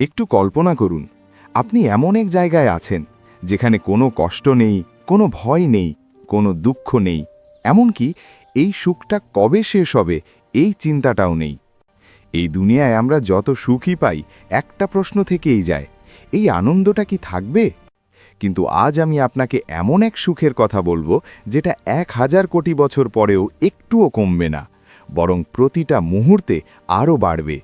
একটু কল্পনা করুন। আপনি এমন এক জায়গায় আছেন, যেখানে কোনো কষ্ট নেই, কোনো ভয় নেই, কোনো দুঃখ নেই। এমনকি এই সুখটা কবে শেষ হবে, এই চিন্তাটাও নেই। এই দুনিয়ায় আমরা যত সুখই পাই, একটা প্রশ্ন থেকেই যায়, এই আনন্দটা কি থাকবে? কিন্তু আজ আমি আপনাকে এমন এক সুখের কথা বলব, যেটা এক হাজার কোটি বছর পরেও একটুও কমবে না, বরং প্রতিটা মুহূর্তে আরও বাড়বে।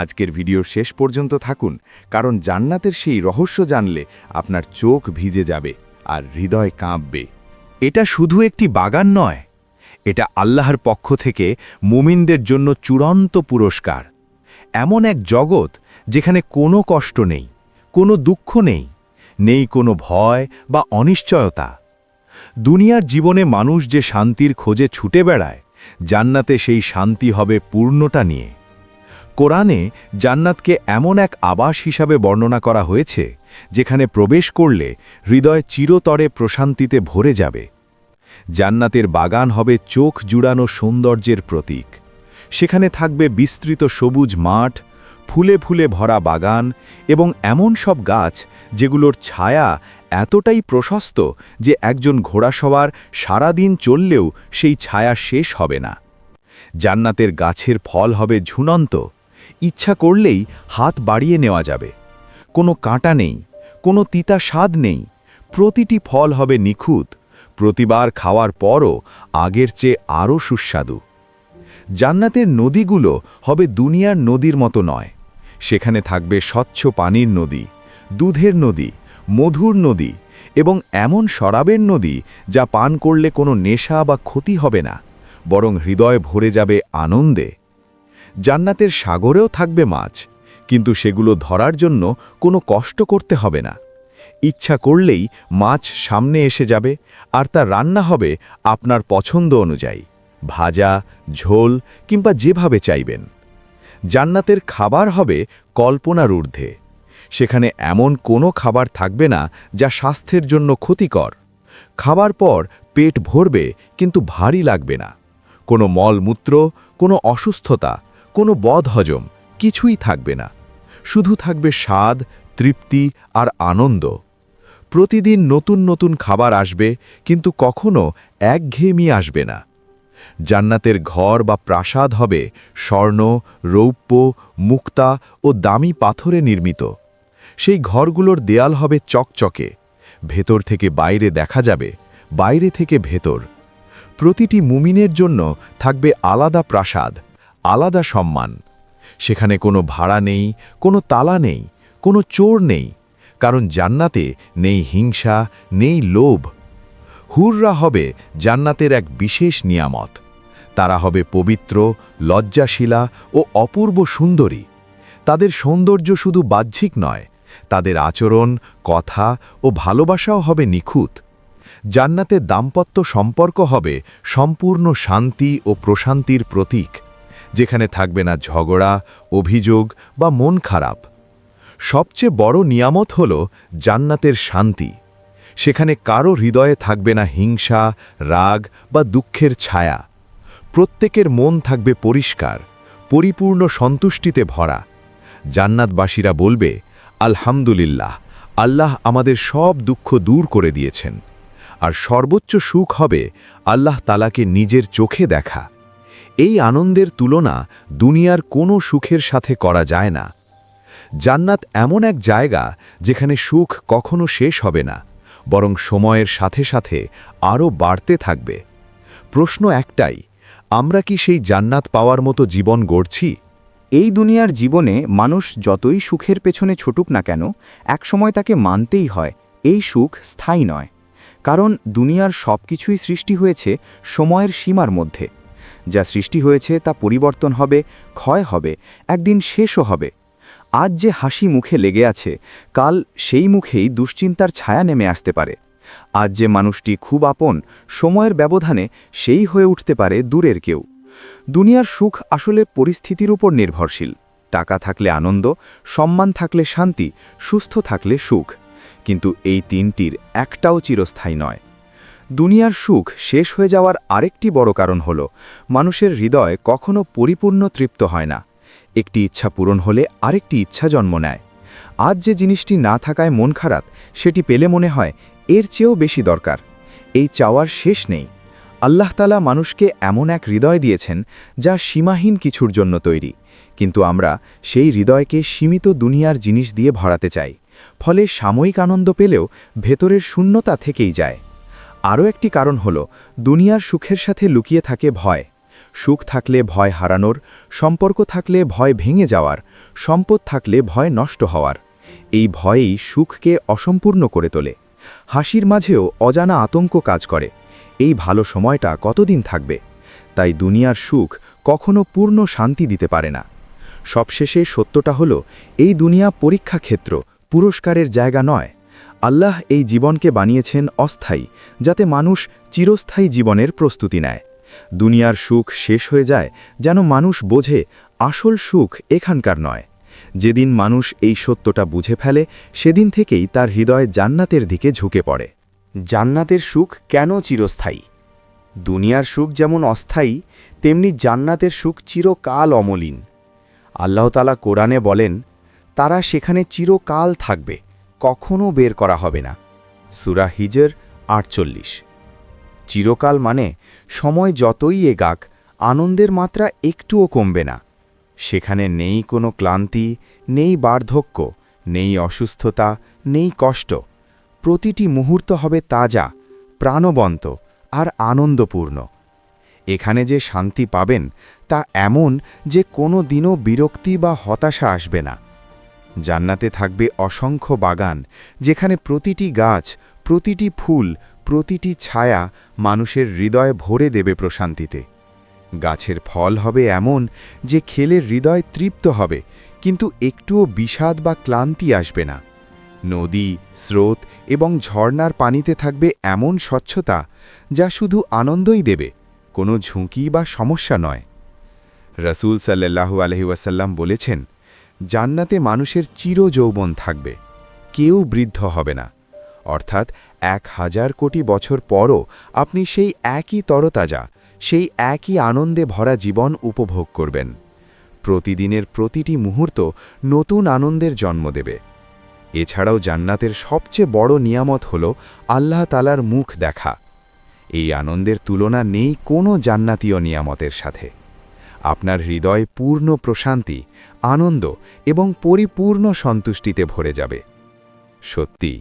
আজকের ভিডিওর শেষ পর্যন্ত থাকুন, কারণ জান্নাতের সেই রহস্য জানলে আপনার চোখ ভিজে যাবে আর হৃদয় কাঁপবে। এটা শুধু একটি বাগান নয়, এটা আল্লাহর পক্ষ থেকে মুমিনদের জন্য চূড়ান্ত পুরস্কার। এমন এক জগৎ যেখানে কোনো কষ্ট নেই, কোনো দুঃখ নেই নেই কোনো ভয় বা অনিশ্চয়তা। দুনিয়ার জীবনে মানুষ যে শান্তির খোঁজে ছুটে বেড়ায়, জান্নাতে সেই শান্তি হবে পূর্ণটা নিয়ে। কোরআনে জান্নাতকে এমন এক আবাস হিসাবে বর্ণনা করা হয়েছে, যেখানে প্রবেশ করলে হৃদয় চিরতরে প্রশান্তিতে ভরে যাবে। জান্নাতের বাগান হবে চোখ জুড়ানো সৌন্দর্যের প্রতীক। সেখানে থাকবে বিস্তৃত সবুজ মাঠ, ফুলে ফুলে ভরা বাগান এবং এমন সব গাছ যেগুলোর ছায়া এতটাই প্রশস্ত যে একজন ঘোড়াসওয়ার সারাদিন চললেও সেই ছায়া শেষ হবে না। জান্নাতের গাছের ফল হবে ঝুনন্ত ইচ্ছা করলেই হাত বাড়িয়ে নেওয়া যাবে। কোনো কাঁটা নেই, কোনো তিতা স্বাদ নেই, প্রতিটি ফল হবে নিখুঁত, প্রতিবার খাওয়ার পরও আগের চেয়ে আরও সুস্বাদু। জান্নাতের নদীগুলো হবে দুনিয়ার নদীর মতো নয়, সেখানে থাকবে স্বচ্ছ পানির নদী, দুধের নদী, মধুর নদী এবং এমন শরাবের নদী যা পান করলে কোনো নেশা বা ক্ষতি হবে না, বরং হৃদয় ভরে যাবে আনন্দে। জান্নাতের সাগরেও থাকবে মাছ, কিন্তু সেগুলো ধরার জন্য কোনো কষ্ট করতে হবে না। ইচ্ছা করলেই মাছ সামনে এসে যাবে, আর তা রান্না হবে আপনার পছন্দ অনুযায়ী, ভাজা, ঝোল কিংবা যেভাবে চাইবেন। জান্নাতের খাবার হবে কল্পনার ঊর্ধ্বে। সেখানে এমন কোনো খাবার থাকবে না যা স্বাস্থ্যের জন্য ক্ষতিকর। খাবার পর পেট ভরবে, কিন্তু ভারী লাগবে না। কোনো মলমূত্র, কোনো অসুস্থতা কোনো বদহজম কিছুই থাকবে না। শুধু থাকবে স্বাদ, তৃপ্তি আর আনন্দ। প্রতিদিন নতুন নতুন খাবার আসবে, কিন্তু কখনো একঘেয়েমি আসবে না। জান্নাতের ঘর বা প্রাসাদ হবে স্বর্ণ, রৌপ্য, মুক্তা ও দামি পাথরে নির্মিত। সেই ঘরগুলোর দেয়াল হবে চকচকে। ভেতর থেকে বাইরে দেখা যাবে, বাইরে থেকে ভেতর। প্রতিটি মুমিনের জন্য থাকবে আলাদা প্রাসাদ। আলাদা সম্মান। সেখানে কোনো ভাড়া নেই, কোনো তালা নেই, কোনো চোর নেই। কারণ জান্নাতে নেই হিংসা, নেই লোভ। হুররা হবে জান্নাতের এক বিশেষ নিয়ামত। তারা হবে পবিত্র, লজ্জাশীলা ও অপূর্ব সুন্দরী। তাদের সৌন্দর্য শুধু বাহ্যিক নয়, তাদের আচরণ, কথা ও ভালোবাসাও হবে নিখুঁত। জান্নাতে দাম্পত্য সম্পর্ক হবে সম্পূর্ণ শান্তি ও প্রশান্তির প্রতীক। যেখানে থাকবে না ঝগড়া, অভিযোগ বা মন খারাপ। সবচেয়ে বড় নিয়ামত হল জান্নাতের শান্তি। সেখানে কারও হৃদয়ে থাকবে না হিংসা, রাগ বা দুঃখের ছায়া। প্রত্যেকের মন থাকবে পরিষ্কার, পরিপূর্ণ সন্তুষ্টিতে ভরা। জান্নাতবাসীরা বলবে, আলহামদুলিল্লাহ, আল্লাহ আমাদের সব দুঃখ দূর করে দিয়েছেন। আর সর্বোচ্চ সুখ হবে আল্লাহ তালাকে নিজের চোখে দেখা। এই আনন্দের তুলনা দুনিয়ার কোনো সুখের সাথে করা যায় না। জান্নাত এমন এক জায়গা যেখানে সুখ কখনো শেষ হবে না, বরং সময়ের সাথে সাথে আরও বাড়তে থাকবে। প্রশ্ন একটাই, আমরা কি সেই জান্নাত পাওয়ার মতো জীবন গড়ছি? এই দুনিয়ার জীবনে মানুষ যতই সুখের পেছনে ছুটুক না কেন, একসময় তাকে মানতেই হয়, এই সুখ স্থায়ী নয়। কারণ দুনিয়ার সব কিছুই সৃষ্টি হয়েছে সময়ের সীমার মধ্যে। যা সৃষ্টি হয়েছে তা পরিবর্তন হবে, ক্ষয় হবে, একদিন শেষও হবে। আজ যে হাসি মুখে লেগে আছে, কাল সেই মুখেই দুশ্চিন্তার ছায়া নেমে আসতে পারে। আজ যে মানুষটি খুব আপন, সময়ের ব্যবধানে সেই হয়ে উঠতে পারে দূরের কেউ। দুনিয়ার সুখ আসলে পরিস্থিতির উপর নির্ভরশীল। টাকা থাকলে আনন্দ, সম্মান থাকলে শান্তি, সুস্থ থাকলে সুখ। কিন্তু এই তিনটির একটাও চিরস্থায়ী নয়। দুনিয়ার সুখ শেষ হয়ে যাওয়ার আরেকটি বড় কারণ হল, মানুষের হৃদয় কখনো পরিপূর্ণ তৃপ্ত হয় না। একটি ইচ্ছা পূরণ হলে আরেকটি ইচ্ছা জন্ম নেয়। আজ যে জিনিসটি না থাকায় মন খারাপ, সেটি পেলে মনে হয় এর চেয়েও বেশি দরকার। এই চাওয়ার শেষ নেই। আল্লাহ তালা মানুষকে এমন এক হৃদয় দিয়েছেন, যা সীমাহীন কিছুর জন্য তৈরি। কিন্তু আমরা সেই হৃদয়কে সীমিত দুনিয়ার জিনিস দিয়ে ভরাতে চাই। ফলে সাময়িক আনন্দ পেলেও ভেতরের শূন্যতা থেকেই যায়। আরও একটি কারণ হল, দুনিয়ার সুখের সাথে লুকিয়ে থাকে ভয়। সুখ থাকলে ভয় হারানোর, সম্পর্ক থাকলে ভয় ভেঙে যাওয়ার, সম্পদ থাকলে ভয় নষ্ট হওয়ার। এই ভয়েই সুখকে অসম্পূর্ণ করে তোলে। হাসির মাঝেও অজানা আতঙ্ক কাজ করে। এই ভালো সময়টা কতদিন থাকবে? তাই দুনিয়ার সুখ কখনো পূর্ণ শান্তি দিতে পারে না। সবশেষে সত্যটা হলো, এই দুনিয়া পরীক্ষা ক্ষেত্র পুরস্কারের জায়গা নয়। আল্লাহ এই জীবনকে বানিয়েছেন অস্থায়ী, যাতে মানুষ চিরস্থায়ী জীবনের প্রস্তুতি নেয়। দুনিয়ার সুখ শেষ হয়ে যায় যেন মানুষ বোঝে আসল সুখ এখানকার নয়। যেদিন মানুষ এই সত্যটা বুঝে ফেলে, সেদিন থেকেই তার হৃদয় জান্নাতের দিকে ঝুঁকে পড়ে। জান্নাতের সুখ কেন চিরস্থায়ী? দুনিয়ার সুখ যেমন অস্থায়ী, তেমনি জান্নাতের সুখ চিরকাল অমলিন। আল্লাহতালা কোরআনে বলেন, তারা সেখানে চিরকাল থাকবে। কখনও বের করা হবে না। সুরা হিজের আটচল্লিশ। চিরকাল মানে সময় যতই এগাক, আনন্দের মাত্রা একটুও কমবে না। সেখানে নেই কোনো ক্লান্তি, নেই বার্ধক্য, নেই অসুস্থতা, নেই কষ্ট। প্রতিটি মুহূর্ত হবে তাজা, প্রাণবন্ত আর আনন্দপূর্ণ। এখানে যে শান্তি পাবেন তা এমন যে কোনো দিনও বিরক্তি বা হতাশা আসবে না। জান্নাতে থাকবে অসংখ্য বাগান, যেখানে প্রতিটি গাছ, প্রতিটি ফুল, প্রতিটি ছায়া মানুষের হৃদয় ভরে দেবে প্রশান্তিতে। গাছের ফল হবে এমন যে খেলে হৃদয় তৃপ্ত হবে, কিন্তু একটুও বিষাদ বা ক্লান্তি আসবে না। নদী, স্রোত এবং ঝর্নার পানিতে থাকবে এমন স্বচ্ছতা যা শুধু আনন্দই দেবে, কোনো ঝুঁকি বা সমস্যা নয়। রসুল সাল্লাহু আলহি ওয়াসাল্লাম বলেছেন জান্নাতে মানুষের চির যৌবন থাকবে। কেউ বৃদ্ধ হবে না। অর্থাৎ এক হাজার কোটি বছর পরও আপনি সেই একই তরতাজা, সেই একই আনন্দে ভরা জীবন উপভোগ করবেন। প্রতিদিনের প্রতিটি মুহূর্ত নতুন আনন্দের জন্ম দেবে। এছাড়াও জান্নাতের সবচেয়ে বড় নিয়ামত হল আল্লাহ তালার মুখ দেখা। এই আনন্দের তুলনা নেই কোনো জান্নাতীয় নিয়ামতের সাথে। আপনার হৃদয় পূর্ণ প্রশান্তি, আনন্দ এবং পরিপূর্ণ সন্তুষ্টিতে ভরে যাবে। সত্যি,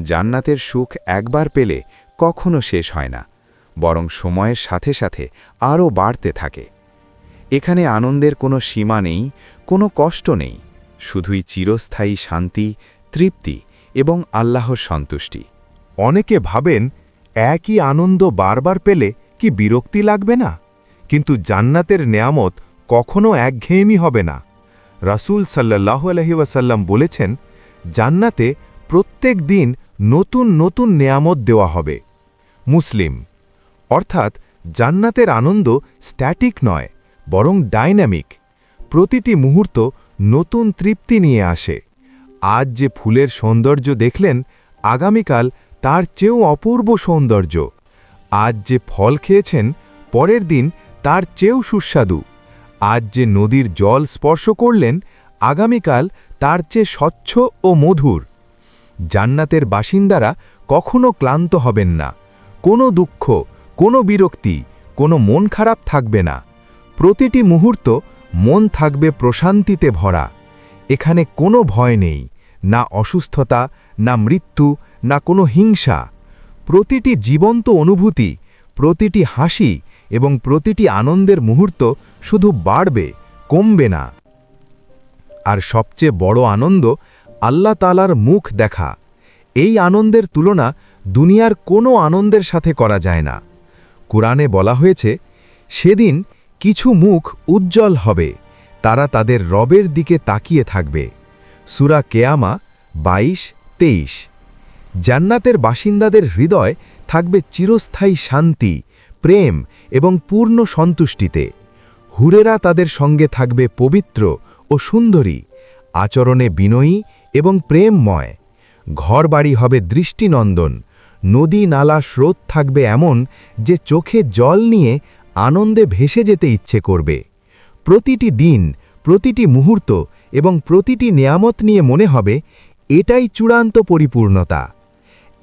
জান্নাতের সুখ একবার পেলে কখনো শেষ হয় না, বরং সময়ের সাথে সাথে আরও বাড়তে থাকে। এখানে আনন্দের কোনো সীমা নেই, কোনো কষ্ট নেই, শুধুই চিরস্থায়ী শান্তি, তৃপ্তি এবং আল্লাহর সন্তুষ্টি। অনেকে ভাবেন, একই আনন্দ বারবার পেলে কি বিরক্তি লাগবে না? কিন্তু জান্নাতের নেয়ামত কখনও একঘেয়েমি হবে না। রাসূল সাল্লাহ ওয়াসাল্লাম বলেছেন, জান্নাতে প্রত্যেক দিন নতুন নতুন নেয়ামত দেওয়া হবে। মুসলিম, অর্থাৎ জান্নাতের আনন্দ স্ট্যাটিক নয়, বরং ডাইনামিক। প্রতিটি মুহূর্ত নতুন তৃপ্তি নিয়ে আসে। আজ যে ফুলের সৌন্দর্য দেখলেন, আগামীকাল তার চেয়েও অপূর্ব সৌন্দর্য। আজ যে ফল খেয়েছেন, পরের দিন তার চেয়েও সুস্বাদু। আজ যে নদীর জল স্পর্শ করলেন, আগামীকাল তার চেয়ে স্বচ্ছ ও মধুর। জান্নাতের বাসিন্দারা কখনো ক্লান্ত হবেন না। কোনো দুঃখ, কোনো বিরক্তি, কোনো মন খারাপ থাকবে না। প্রতিটি মুহূর্ত মন থাকবে প্রশান্তিতে ভরা। এখানে কোনো ভয় নেই, না অসুস্থতা, না মৃত্যু, না কোনো হিংসা। প্রতিটি জীবন্ত অনুভূতি, প্রতিটি হাসি এবং প্রতিটি আনন্দের মুহূর্ত শুধু বাড়বে, কমবে না। আর সবচেয়ে বড় আনন্দ আল্লাহ তালার মুখ দেখা। এই আনন্দের তুলনা দুনিয়ার কোনো আনন্দের সাথে করা যায় না। কোরআনে বলা হয়েছে, সেদিন কিছু মুখ উজ্জ্বল হবে, তারা তাদের রবের দিকে তাকিয়ে থাকবে। সুরা কেয়ামা বাইশ, তেইশ। জান্নাতের বাসিন্দাদের হৃদয় থাকবে চিরস্থায়ী শান্তি, প্রেম এবং পূর্ণ সন্তুষ্টিতে। হুরেরা তাদের সঙ্গে থাকবে পবিত্র ও সুন্দরী, আচরণে বিনয়ী এবং প্রেমময়। ঘরবাড়ি হবে দৃষ্টিনন্দন, নদী নালা স্রোত থাকবে এমন যে চোখে জল নিয়ে আনন্দে ভেসে যেতে ইচ্ছে করবে। প্রতিটি দিন, প্রতিটি মুহূর্ত এবং প্রতিটি নেয়ামত নিয়ে মনে হবে, এটাই চূড়ান্ত পরিপূর্ণতা।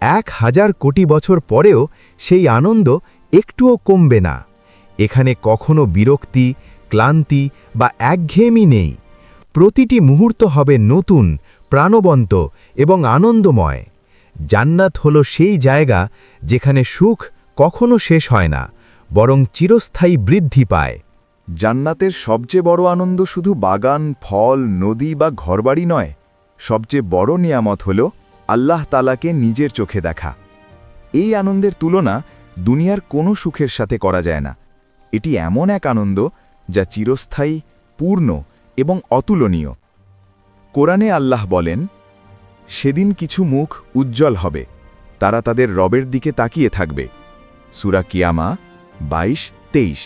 এক হাজার কোটি বছর পরেও সেই আনন্দ একটুও কমবে না। এখানে কখনো বিরক্তি, ক্লান্তি বা একঘেয়েমি নেই। প্রতিটি মুহূর্ত হবে নতুন, প্রাণবন্ত এবং আনন্দময়। জান্নাত হল সেই জায়গা যেখানে সুখ কখনো শেষ হয় না, বরং চিরস্থায়ী বৃদ্ধি পায়। জান্নাতের সবচেয়ে বড় আনন্দ শুধু বাগান, ফল, নদী বা ঘরবাড়ি নয়, সবচেয়ে বড় নিয়ামত হল আল্লাহ তালাকে নিজের চোখে দেখা। এই আনন্দের তুলনা দুনিয়ার কোনো সুখের সাথে করা যায় না। এটি এমন এক আনন্দ যা চিরস্থায়ী, পূর্ণ এবং অতুলনীয়। কোরআনে আল্লাহ বলেন, সেদিন কিছু মুখ উজ্জ্বল হবে, তারা তাদের রবের দিকে তাকিয়ে থাকবে। সুরা কিয়ামা বাইশ, তেইশ।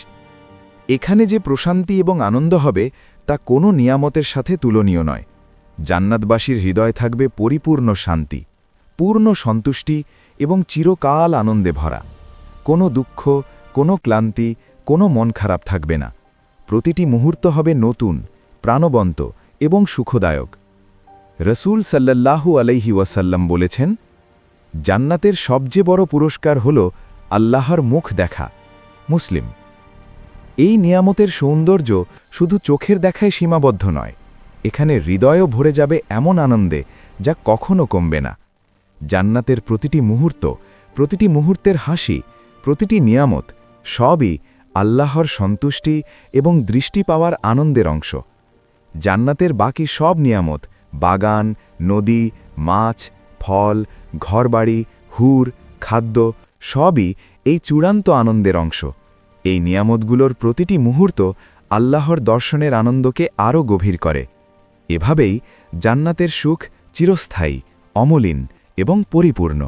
এখানে যে প্রশান্তি এবং আনন্দ হবে, তা কোনো নিয়ামতের সাথে তুলনীয় নয়। জান্নাতবাসীর হৃদয় থাকবে পরিপূর্ণ শান্তি, পূর্ণ সন্তুষ্টি এবং চিরকাল আনন্দে ভরা। কোনো দুঃখ, কোনো ক্লান্তি, কোনো মন খারাপ থাকবে না। প্রতিটি মুহূর্ত হবে নতুন, প্রাণবন্ত এবং সুখদায়ক। রসুল সাল্লাল্লাহু আলাইহি ওয়াসাল্লাম বলেছেন, জান্নাতের সবচেয়ে বড় পুরস্কার হল আল্লাহর মুখ দেখা। মুসলিম। এই নিয়ামতের সৌন্দর্য শুধু চোখের দেখায় সীমাবদ্ধ নয়, এখানে হৃদয়ও ভরে যাবে এমন আনন্দে যা কখনো কমবে না। জান্নাতের প্রতিটি মুহূর্ত, প্রতিটি মুহূর্তের হাসি প্রতিটি নিয়ামত সবই আল্লাহর সন্তুষ্টি এবং দৃষ্টি পাওয়ার আনন্দের অংশ। জান্নাতের বাকি সব নিয়ামত বাগান, নদী, মাছ, ফল, ঘরবাড়ি, হুর, খাদ্য সবই এই চূড়ান্ত আনন্দের অংশ। এই নিয়ামতগুলোর প্রতিটি মুহূর্ত আল্লাহর দর্শনের আনন্দকে আরও গভীর করে। এভাবেই জান্নাতের সুখ চিরস্থায়ী, অমলিন এবং পরিপূর্ণ।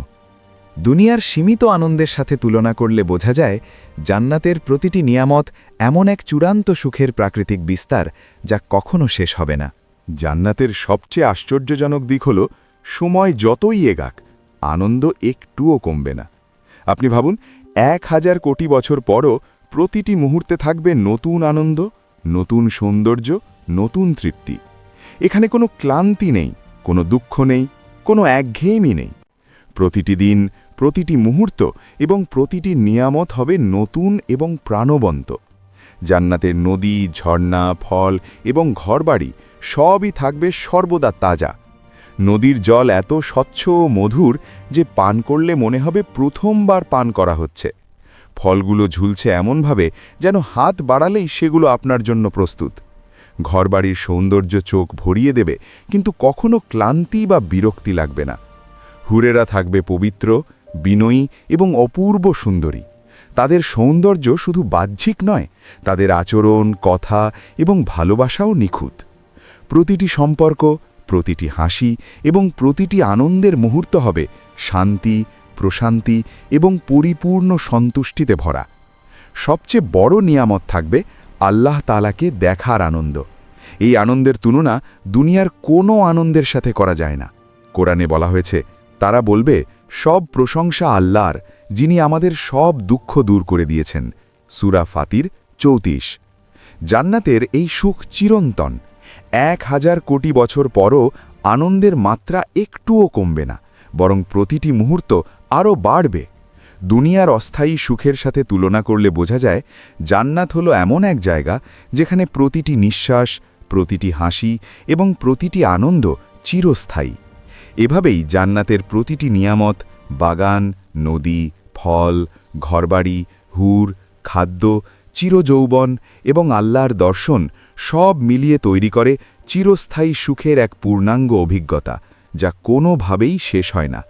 দুনিয়ার সীমিত আনন্দের সাথে তুলনা করলে বোঝা যায়, জান্নাতের প্রতিটি নিয়ামত এমন এক চূড়ান্ত সুখের প্রাকৃতিক বিস্তার যা কখনো শেষ হবে না। জান্নাতের সবচেয়ে আশ্চর্যজনক দিক হল, সময় যতই এগাক, আনন্দ একটুও কমবে না। আপনি ভাবুন, এক হাজার কোটি বছর পরও প্রতিটি মুহূর্তে থাকবে নতুন আনন্দ, নতুন সৌন্দর্য, নতুন তৃপ্তি। এখানে কোনো ক্লান্তি নেই, কোনো দুঃখ নেই, কোনো একঘেয়েমি নেই। প্রতিটি দিন প্রতিটি মুহূর্ত এবং প্রতিটি নিয়ামত হবে নতুন এবং প্রাণবন্ত। জান্নাতের নদী, ঝর্ণা, ফল এবং ঘরবাড়ি সবই থাকবে সর্বদা তাজা। নদীর জল এত স্বচ্ছ ও মধুর যে পান করলে মনে হবে প্রথমবার পান করা হচ্ছে। ফলগুলো ঝুলছে এমনভাবে যেন হাত বাড়ালেই সেগুলো আপনার জন্য প্রস্তুত। ঘরবাড়ির সৌন্দর্য চোখ ভরিয়ে দেবে, কিন্তু কখনো ক্লান্তি বা বিরক্তি লাগবে না। হুরেরা থাকবে পবিত্র বিনয়ী এবং অপূর্ব সুন্দরী। তাদের সৌন্দর্য শুধু বাহ্যিক নয়, তাদের আচরণ, কথা এবং ভালোবাসাও নিখুঁত। প্রতিটি সম্পর্ক, প্রতিটি হাসি এবং প্রতিটি আনন্দের মুহূর্ত হবে শান্তি, প্রশান্তি এবং পরিপূর্ণ সন্তুষ্টিতে ভরা। সবচেয়ে বড় নিয়ামত থাকবে আল্লাহ তালাকে দেখার আনন্দ। এই আনন্দের তুলনা দুনিয়ার কোনো আনন্দের সাথে করা যায় না। কোরআনে বলা হয়েছে, তারা বলবে সব প্রশংসা আল্লাহর, যিনি আমাদের সব দুঃখ দূর করে দিয়েছেন। সুরা ফাতির চৌতিশ জান্নাতের এই সুখ চিরন্তন। এক হাজার কোটি বছর পরও আনন্দের মাত্রা একটুও কমবে না, বরং প্রতিটি মুহূর্ত আরও বাড়বে। দুনিয়ার অস্থায়ী সুখের সাথে তুলনা করলে বোঝা যায়, জান্নাত হলো এমন এক জায়গা যেখানে প্রতিটি নিঃশ্বাস, প্রতিটি হাসি এবং প্রতিটি আনন্দ চিরস্থায়ী। এভাবেই জান্নাতের প্রতিটি নিয়ামত, বাগান, নদী, ফল, ঘরবাড়ি, হুর, খাদ্য, চিরযৌবন এবং আল্লাহর দর্শন সব মিলিয়ে তৈরি করে চিরস্থায়ী সুখের এক পূর্ণাঙ্গ অভিজ্ঞতা, যা কোনোভাবেই শেষ হয় না।